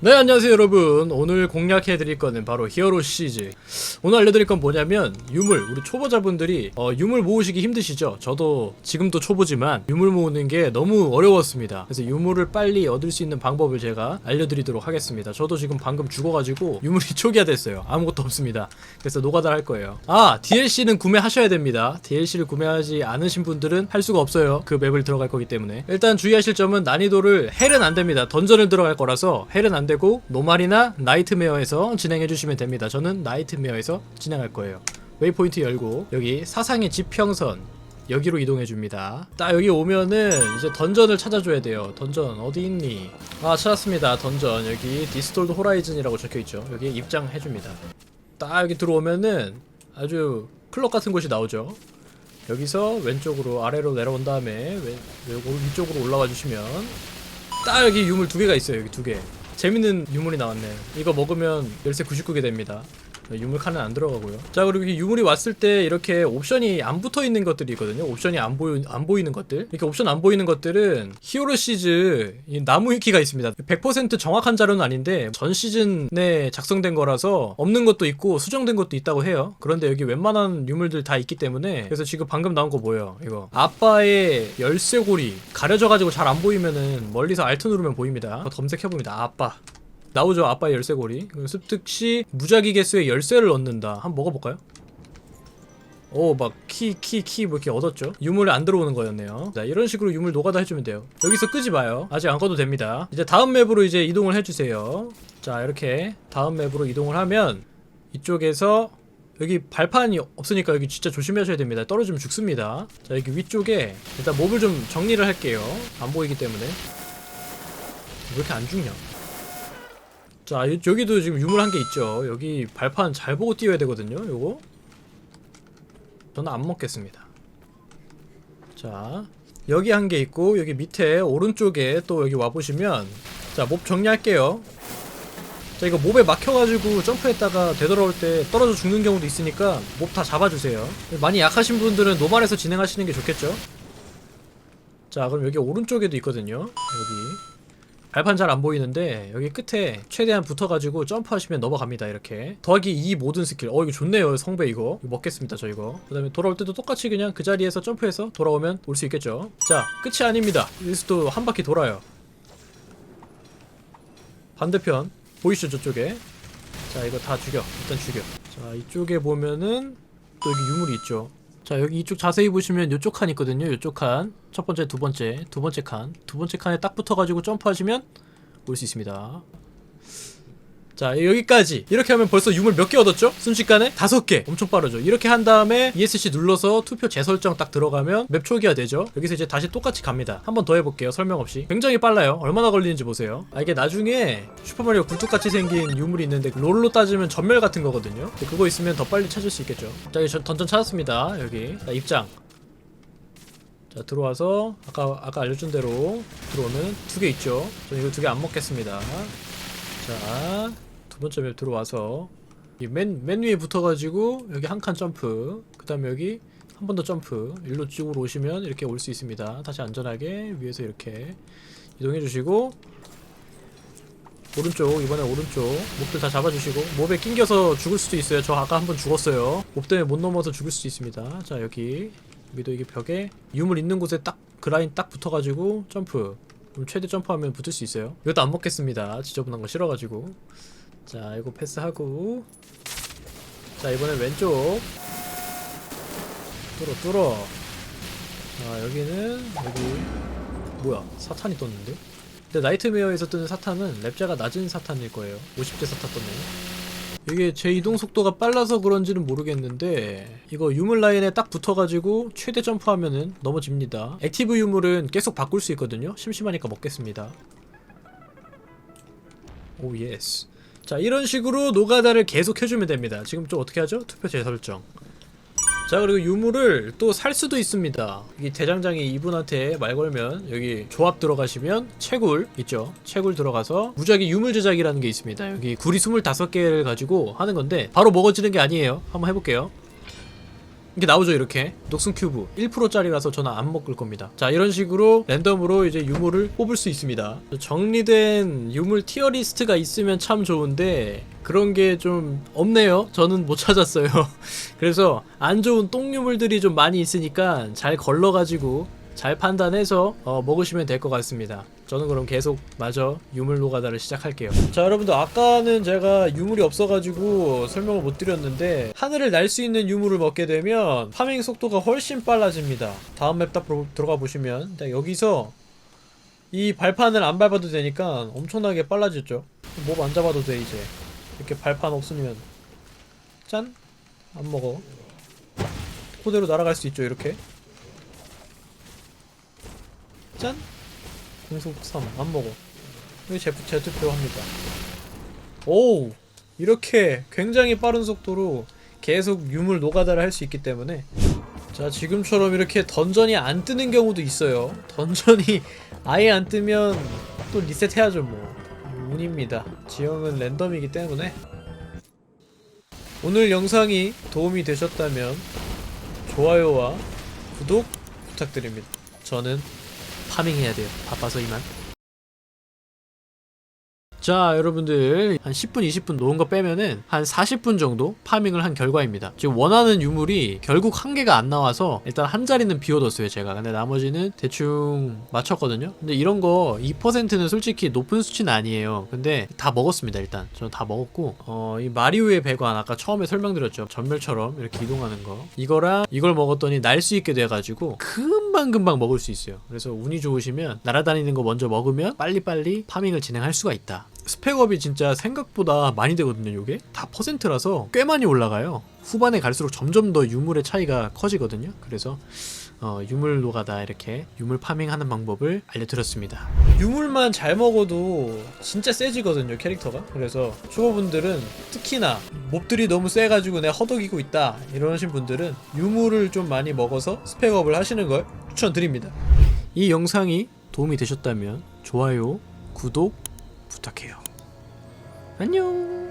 네 안녕하세요 여러분. 오늘 공략해드릴 거는 바로 히어로 시즈. 오늘 알려드릴 건 뭐냐면 유물. 우리 초보자분들이 어, 유물 모으시기 힘드시죠? 저도 지금도 초보지만 유물 모으는 게 너무 어려웠습니다. 그래서 유물을 빨리 얻을 수 있는 방법을 제가 알려드리도록 하겠습니다. 저도 지금 방금 죽어가지고 유물이 초기화됐어요. 아무것도 없습니다. 그래서 노가다 할 거예요. 아 DLC는 구매하셔야 됩니다. DLC를 구매하지 않으신 분들은 할 수가 없어요. 그 맵을 들어갈 거기 때문에. 일단 주의하실 점은 난이도를 헬은 안 됩니다. 던전을 들어갈 거라서 헬은 안 되고 노말이나 나이트메어에서 진행해 주시면 됩니다. 저는 나이트메어에서 진행할 거예요. 웨이포인트 열고 여기 사상의 지평선 여기로 이동해 줍니다. 딱 여기 오면은 이제 던전을 찾아줘야 돼요. 던전 어디 있니? 아 찾았습니다. 던전. 여기 디스톨드 호라이즌이라고 적혀있죠. 여기 입장해 줍니다. 딱 여기 들어오면은 아주 클럽 같은 곳이 나오죠. 여기서 왼쪽으로 아래로 내려온 다음에 왼, 요거 위쪽으로 올라와 주시면 딱 여기 유물 두 개가 있어요. 여기 두개 재밌는 유물이 나왔네 이거 먹으면 열쇠 99개 됩니다 유물 칸은 안 들어가고요. 자 그리고 이 유물이 왔을 때 이렇게 옵션이 안 붙어 있는 것들이 있거든요. 옵션이 안, 보이, 안 보이는 것들. 이렇게 옵션 안 보이는 것들은 히어로 시즈 이 나무 위키가 있습니다. 100% 정확한 자료는 아닌데 전 시즌에 작성된 거라서 없는 것도 있고 수정된 것도 있다고 해요. 그런데 여기 웬만한 유물들 다 있기 때문에 그래서 지금 방금 나온 거 뭐예요? 이거. 아빠의 열쇠고리. 가려져 가지고 잘 안 보이면은 멀리서 알트 누르면 보입니다. 검색해봅니다. 아빠 나오죠 아빠의 열쇠고리. 그리고 습득 시 무작위 개수의 열쇠를 얻는다. 한번 먹어볼까요? 오막 키 키 키 뭐 이렇게 얻었죠? 유물이 안 들어오는 거였네요. 자 이런 식으로 유물 노가다 해주면 돼요. 여기서 끄지 마요. 아직 안 꺼도 됩니다. 이제 다음 맵으로 이제 이동을 해주세요. 자 이렇게 다음 맵으로 이동을 하면 이쪽에서 여기 발판이 없으니까 여기 진짜 조심하셔야 됩니다. 떨어지면 죽습니다. 자 여기 위쪽에 일단 몹을 좀 정리를 할게요. 안 보이기 때문에. 왜 이렇게 안 죽냐 자 여- 여기도 지금 유물 한 개 있죠. 여기 발판 잘 보고 뛰어야 되거든요 요거. 저는 안 먹겠습니다. 자 여기 한 개 있고 여기 밑에 오른쪽에 또 여기 와보시면 자 몹 정리할게요. 자 이거 몹에 막혀가지고 점프했다가 되돌아올 때 떨어져 죽는 경우도 있으니까 몹 다 잡아주세요. 많이 약하신 분들은 노말에서 진행하시는 게 좋겠죠? 자 그럼 여기 오른쪽에도 있거든요 여기 발판 잘 안 보이는데 여기 끝에 최대한 붙어가지고 점프하시면 넘어갑니다 이렇게. 더하기 이 모든 스킬. 어 이거 좋네요 성배 이거. 먹겠습니다 저 이거. 그 다음에 돌아올 때도 똑같이 그냥 그 자리에서 점프해서 돌아오면 올 수 있겠죠. 자 끝이 아닙니다. 또한 바퀴 돌아요. 반대편 보이시죠 저쪽에? 자 이거 다 죽여. 일단 죽여. 자 이쪽에 보면은 또 여기 유물이 있죠 자 여기 이쪽 자세히 보시면 이쪽 칸 있거든요. 이쪽 칸 첫 번째 두 번째 두 번째 칸 두 번째 칸에 딱 붙어가지고 점프하시면 올 수 있습니다 자 여기까지. 이렇게 하면 벌써 유물 몇 개 얻었죠? 순식간에 다섯 개. 엄청 빠르죠. 이렇게 한 다음에 ESC 눌러서 투표 재설정 딱 들어가면 맵 초기화 되죠. 여기서 이제 다시 똑같이 갑니다. 한 번 더 해볼게요. 설명 없이. 굉장히 빨라요. 얼마나 걸리는지 보세요. 아 이게 나중에 슈퍼마리오 굴뚝같이 생긴 유물이 있는데 롤로 따지면 전멸 같은 거거든요. 그거 있으면 더 빨리 찾을 수 있겠죠. 자 여기 전- 던전 찾았습니다. 여기. 자 입장. 자 들어와서 아까 아까 알려준 대로 들어오면 두 개 있죠. 저는 이거 두 개 안 먹겠습니다. 자, 두 번째 맵 들어와서 이 맨, 맨 위에 붙어가지고 여기 한 칸 점프 그 다음에 여기 한 번 더 점프 일로 쪽으로 오시면 이렇게 올 수 있습니다 다시 안전하게 위에서 이렇게 이동해 주시고 오른쪽 이번에 오른쪽 몹들 다 잡아주시고 몹에 낑겨서 죽을 수도 있어요 저 아까 한 번 죽었어요 몹 때문에 못 넘어서 죽을 수도 있습니다 자 여기 여기도 이게 벽에 유물 있는 곳에 딱 그 라인 딱 붙어가지고 점프 그럼 최대 점프하면 붙을 수 있어요. 이것도 안 먹겠습니다. 지저분한 거 싫어가지고. 자, 이거 패스하고. 자, 이번엔 왼쪽. 뚫어, 뚫어. 자, 여기는, 여기. 뭐야, 사탄이 떴는데? 근데 나이트메어에서 뜨는 사탄은 랩자가 낮은 사탄일 거예요. 50대 사탄 떴네. 이게 제 이동 속도가 빨라서 그런지는 모르겠는데 이거 유물 라인에 딱 붙어가지고 최대 점프하면은 넘어집니다 액티브 유물은 계속 바꿀 수 있거든요 심심하니까 먹겠습니다 오 예스 자 이런 식으로 노가다를 계속 해주면 됩니다. 지금 좀 어떻게 하죠? 투표 재설정. 자 그리고 유물을 또 살 수도 있습니다. 이 대장장이 이분한테 말 걸면 여기 조합 들어가시면 채굴 있죠? 채굴 들어가서 무작위 유물 제작이라는 게 있습니다. 여기 구리 25개를 가지고 하는 건데 바로 먹어지는 게 아니에요. 한번 해볼게요 이게 나오죠 이렇게. 녹슨 큐브. 1%짜리라서 저는 안 먹을 겁니다. 자 이런 식으로 랜덤으로 이제 유물을 뽑을 수 있습니다. 정리된 유물 티어 리스트가 있으면 참 좋은데 그런 게 좀 없네요. 저는 못 찾았어요. 그래서 안 좋은 똥유물들이 좀 많이 있으니까 잘 걸러가지고 잘 판단해서 어, 먹으시면 될 것 같습니다. 저는 그럼 계속 마저 유물 노가다를 시작할게요. 자 여러분들 아까는 제가 유물이 없어가지고 설명을 못 드렸는데 하늘을 날 수 있는 유물을 먹게 되면 파밍 속도가 훨씬 빨라집니다. 다음 맵 딱 들어가 보시면 자, 여기서 이 발판을 안 밟아도 되니까 엄청나게 빨라졌죠. 몹 안 잡아도 돼 이제 이렇게 발판 없으면 짠 안 먹어. 그대로 날아갈 수 있죠 이렇게. 짠! 공속 3, 안 먹어. 여기 제, 제투표 합니다. 오! 이렇게 굉장히 빠른 속도로 계속 유물 노가다를 할 수 있기 때문에 자, 지금처럼 이렇게 던전이 안 뜨는 경우도 있어요. 던전이 아예 안 뜨면 또 리셋해야죠, 뭐. 운입니다. 지형은 랜덤이기 때문에. 오늘 영상이 도움이 되셨다면 좋아요와 구독 부탁드립니다. 저는 파밍해야 돼요. 바빠서 이만. 자, 여러분들 한 10분, 20분 놓은 거 빼면은 한 40분 정도 파밍을 한 결과입니다. 지금 원하는 유물이 결국 한 개가 안 나와서 일단 한 자리는 비워뒀어요, 제가. 근데 나머지는 대충 맞췄거든요. 근데 이런 거 2%는 솔직히 높은 수치는 아니에요. 근데 다 먹었습니다, 일단. 저는 다 먹었고, 어, 이 마리오의 배관 아까 처음에 설명드렸죠. 전멸처럼 이렇게 이동하는 거. 이거랑 이걸 먹었더니 날 수 있게 돼가지고 금방금방 먹을 수 있어요. 그래서 운이 좋으시면 날아다니는 거 먼저 먹으면 빨리빨리 파밍을 진행할 수가 있다. 스펙업이 진짜 생각보다 많이 되거든요, 요게. 다 퍼센트라서 꽤 많이 올라가요. 후반에 갈수록 점점 더 유물의 차이가 커지거든요. 그래서 어, 유물 노가다 이렇게 유물 파밍하는 방법을 알려드렸습니다. 유물만 잘 먹어도 진짜 세지거든요 캐릭터가. 그래서 초보분들은 특히나 몹들이 너무 세가지고 내가 허덕이고 있다 이러신 분들은 유물을 좀 많이 먹어서 스펙업을 하시는 걸 추천드립니다. 이 영상이 도움이 되셨다면 좋아요, 구독 부탁해요. 안녕.